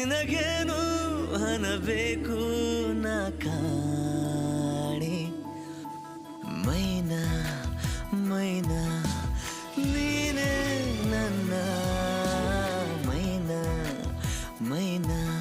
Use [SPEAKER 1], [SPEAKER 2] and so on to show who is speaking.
[SPEAKER 1] ನಿನಗೇನು ಹನಬೇಕು ನಾ ಕಾಣಿ? ಮೈನಾ ಮೈನಾ ನೀನೇ ನನ್ನ ಮೈನಾ ಮೈನಾ.